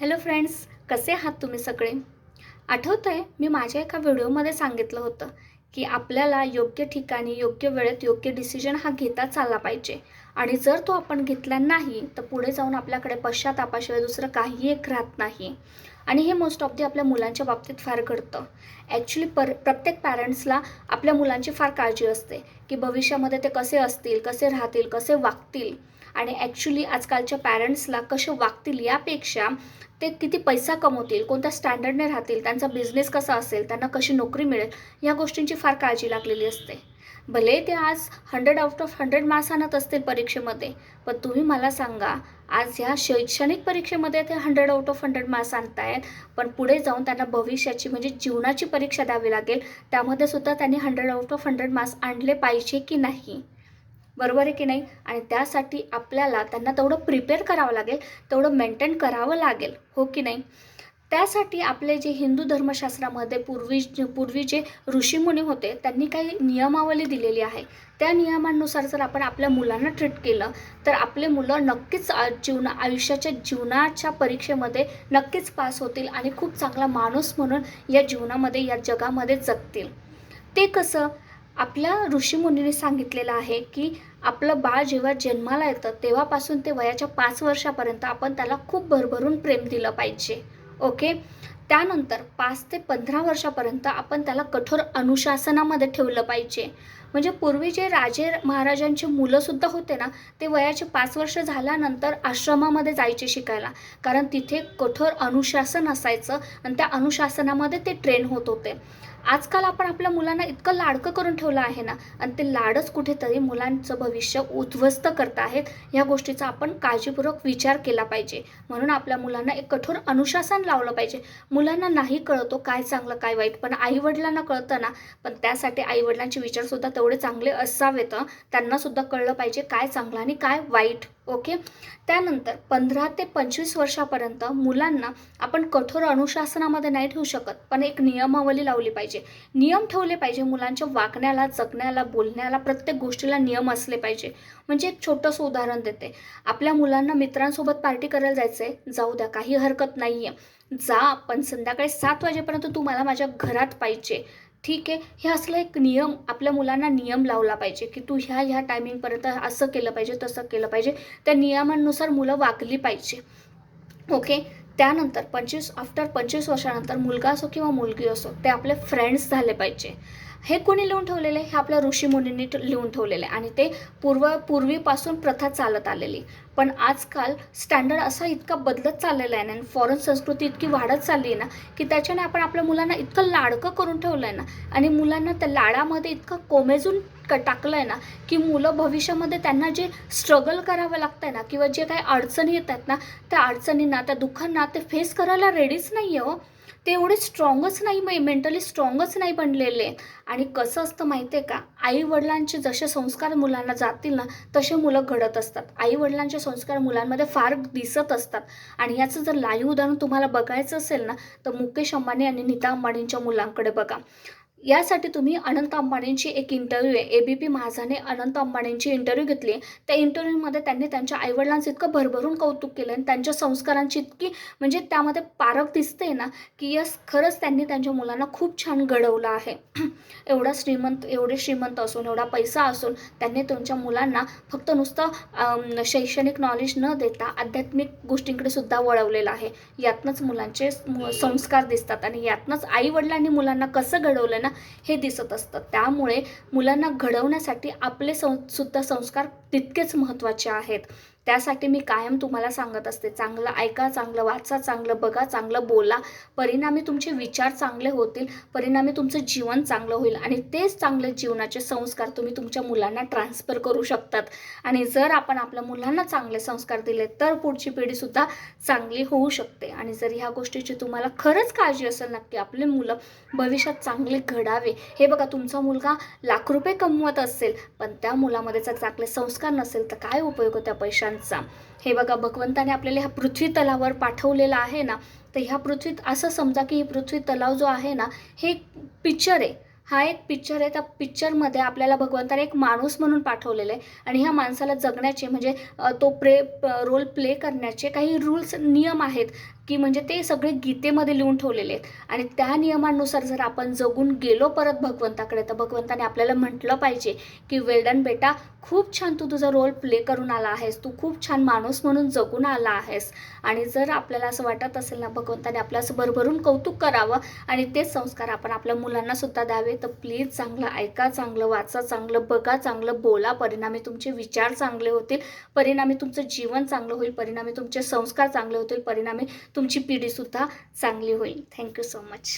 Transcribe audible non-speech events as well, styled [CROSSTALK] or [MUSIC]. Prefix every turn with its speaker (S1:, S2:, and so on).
S1: Hello friends कसे आहात तुम्ही सगळे? आठवतं आहे मी माझ्या एका व्हिडिओमध्ये सांगितलं होतं की आपल्याला योग्य ठिकाणी योग्य वेळेत योग्य डिसिजन हा घेताच आला पाहिजे. आणि जर तो आपण घेतला नाही तर पुढे जाऊन आपल्याकडे पश्चातापाशिवाय दुसरं काही एक राहत नाही. आणि हे मोस्ट ऑफ दी आपल्या मुलांच्या बाबतीत फार घडतं. ॲक्च्युली पर प्रत्येक पॅरेंट्सला आपल्या मुलांची फार काळजी असते की भविष्यामध्ये ते कसे असतील कसे राहतील कसे वागतील. आणि ॲक्च्युली आजकालच्या पॅरेंट्सला कसे वागतील यापेक्षा ते किती पैसा कमवतील कोणत्या स्टँडर्डने राहतील त्यांचा बिझनेस कसा असेल त्यांना कशी नोकरी मिळेल या गोष्टींची फार काळजी लागलेली असते. भले ते आज hundred out of hundred marks आणत असतील परीक्षेमध्ये पण तुम्ही मला सांगा आज ह्या शैक्षणिक परीक्षेमध्ये ते hundred out of hundred marks आणतायत पण पुढे जाऊन त्यांना भविष्याची म्हणजे जीवनाची परीक्षा द्यावी लागेल त्यामध्ये सुद्धा त्यांनी hundred out of hundred marks आणले पाहिजे की नाही? बरोबर आहे की नाही? आणि त्यासाठी आपल्याला त्यांना तेवढं प्रिपेअर करावं लागेल तेवढं मेंटेन करावं लागेल हो की नाही? त्यासाठी आपले जे हिंदू धर्मशास्त्रामध्ये पूर्वी पूर्वी जे ऋषीमुनी होते त्यांनी काही नियमावली दिलेली आहे. त्या नियमांनुसार जर आपण आपल्या मुलांना ट्रीट केलं तर आपले मुलं नक्कीच जीवन जीवना आयुष्याच्या जीवनाच्या परीक्षेमध्ये नक्कीच पास होतील आणि खूप चांगला माणूस म्हणून या जीवनामध्ये या जगामध्ये जगतील. ते कसं? आपल्या ऋषीमुनीने सांगितलेलं आहे की आपलं बाळ जेव्हा जन्माला येतं तेव्हापासून ते वयाच्या पाच वर्षापर्यंत आपण त्याला खूप भरभरून प्रेम दिलं पाहिजे. ओके? त्यानंतर पाच ते पंधरा वर्षापर्यंत आपण त्याला कठोर अनुशासनामध्ये ठेवलं पाहिजे. म्हणजे पूर्वी जे राजे महाराजांची मुलंसुद्धा होते ना ते वयाचे पाच वर्ष झाल्यानंतर आश्रमामध्ये जायचे शिकायला. कारण तिथे कठोर अनुशासन असायचं आणि त्या अनुशासनामध्ये ते ट्रेन होत होते. आजकाल आपण आपल्या मुलांना इतकं लाडकं करून ठेवलं आहे ना आणि ते लाडच कुठेतरी मुलांचं भविष्य उद्ध्वस्त करत आहेत ह्या गोष्टीचा आपण काळजीपूर्वक विचार केला पाहिजे. म्हणून आपल्या मुलांना एक कठोर अनुशासन लावलं पाहिजे. मुलांना नाही कळतो काय चांगलं काय वाईट पण आईवडिलांना कळतं ना पण त्यासाठी आईवडिलांचे विचारसुद्धा तेवढे चांगले असावेत त्यांनासुद्धा कळलं पाहिजे काय चांगलं आणि काय वाईट. ओके त्यानंतर पंधरा ते पंचवीस वर्षापर्यंत मुलांना आपण कठोर अनुशासनामध्ये नाही ठेवू शकत पण एक नियमावली लावली पाहिजे. नियम ठेवले पाहिजे मुलांच्या वागण्याला जगण्याला बोलण्याला प्रत्येक गोष्टीला नियम असले पाहिजे. म्हणजे एक छोटंसं उदाहरण देते. आपल्या मुलांना मित्रांसोबत पार्टी करायला जायचं आहे जाऊ द्या काही हरकत नाही आहे जा पण संध्याकाळी सात वाजेपर्यंत तू मला माझ्या घरात पाहिजे. ठीक आहे. हे असलं एक नियम आपल्या मुलांना नियम लावला पाहिजे की तू ह्या ह्या टायमिंगपर्यंत असं केलं पाहिजे तसं केलं पाहिजे. त्या नियमांनुसार मुलं वागली पाहिजे. ओके त्यानंतर पंचवीस आफ्टर पंचवीस वर्षानंतर मुलगा असो किंवा मुलगी असो ते आपले फ्रेंड्स झाले पाहिजे. हे कोणी लिहून ठेवलेलं? आहे हे आपल्या ऋषीमुनींनी लिहून ठेवलेलं आहे आणि ते पूर्व पूर्वीपासून प्रथा चालत आलेली. पण आजकाल स्टँडर्ड असा इतका बदलत चाललेला आहे ना आणि फॉरेन संस्कृती इतकी वाढत चालली आहे ना की त्याच्याने आपण आपल्या मुलांना इतकं लाडकं करून ठेवलं आहे ना आणि मुलांना त्या लाडामध्ये इतकं कोमेजून क टाकलं आहे ना की मुलं भविष्यामध्ये त्यांना जे स्ट्रगल करावं लागतं आहे ना किंवा जे काही अडचणी येत आहेत ना त्या अडचणींना त्या दुःखांना ते फेस करायला रेडीच नाही आहे हो. ते एवढे स्ट्रॉंगच नाही मेंटली स्ट्रॉंगच नाही बनलेले. आणि कसं असतं माहिती आहे का? आई वडिलांचे जसे संस्कार मुलांना जातील ना तसे मुलं घडत असतात. आई वडिलांचे संस्कार मुलांमध्ये फार दिसत असतात. आणि याचं जर लाईव्ह उदाहरण तुम्हाला बघायचं असेल ना तर मुकेश अंबानी आणि नीता अंबानींच्या मुलांकडे बघा. यासाठी तुम्ही अनंत अंबानींची एक इंटरव्ह्यू आहे. A B P माझाने Anant अंबानींची interview घेतली. आहे त्या इंटरव्ह्यूमध्ये त्यांनी त्यांच्या आईवडिलांचं इतकं भरभरून कौतुक केलं आणि त्यांच्या संस्कारांची इतकी म्हणजे त्यामध्ये पारख दिसते ना की यस खरंच त्यांनी त्यांच्या मुलांना खूप छान घडवलं आहे. [CLEARS THROAT] एवढा श्रीमंत एवढे श्रीमंत असून एवढा पैसा असून त्यांनी तुमच्या मुलांना फक्त नुसतं शैक्षणिक नॉलेज न देता आध्यात्मिक गोष्टींकडे सुद्धा वळवलेलं आहे. यातनंच मुलांचे संस्कार दिसतात आणि यातनंच आईवडिलांनी मुलांना कसं घडवलं ना हे दिसत असतं. त्यामुळे मुलांना घडवण्यासाठी आपले सं सुद्धा संस्कार तितकेच महत्त्वाचे आहेत. त्यासाठी मी कायम तुम्हाला सांगत असते. चांगलं ऐका चांगलं वाचा चांगलं बघा चांगलं बोला. परिणामी तुमचे विचार चांगले होतील परिणामी तुमचं जीवन चांगलं होईल आणि तेच चांगले जीवनाचे संस्कार तुम्ही तुमच्या मुलांना ट्रान्सफर करू शकतात. आणि जर आपण आपल्या मुलांना चांगले संस्कार दिले तर पुढची पिढीसुद्धा चांगली होऊ शकते. आणि जर ह्या गोष्टीची तुम्हाला खरंच काळजी असेल नक्की आपले मुलं भविष्यात चांगले घडावे. हे बघा तुमचा मुलगा लाख रुपये कमवत असेल पण त्या मुलामध्ये जर चांगले संस्कार नसेल तर काय उपयोग त्या पैशांचा? हे बघा भगवंताने आपल्याला ह्या पृथ्वी तलावर पाठवलेला आहे ना तर ह्या पृथ्वीत असं समजा की ही पृथ्वी तलाव जो आहे ना हे एक पिक्चर आहे. हा एक पिक्चर आहे. त्या पिक्चरमध्ये आपल्याला भगवंताने एक माणूस म्हणून पाठवलेलं आहे. आणि ह्या माणसाला जगण्याचे म्हणजे तो प्रे रोल प्ले करण्याचे काही रूल्स नियम आहेत. की म्हणजे ते सगळे गीतेमध्ये लिहून ठेवलेले आहेत. आणि त्या नियमांनुसार जर आपण जगून गेलो परत भगवंताकडे तर भगवंताने आपल्याला म्हटलं पाहिजे की वेल्डन बेटा खूप छान तू तुझा रोल प्ले करून आला आहेस. तू खूप छान माणूस म्हणून जगून आला आहेस. आणि जर आपल्याला असं वाटत असेल ना भगवंताने आपलं असं भरभरून कौतुक करावं आणि तेच संस्कार आपण आपल्या मुलांना सुद्धा द्यावे तर प्लीज चांगलं ऐका चांगलं वाचा चांगलं बघा चांगलं बोला. परिणामी तुमचे विचार चांगले होतील. परिणामी तुमचं जीवन चांगलं होईल. परिणामी तुमचे संस्कार चांगले होतील. परिणामी तुमची पिढीसुद्धा चांगली होईल. Thank you so much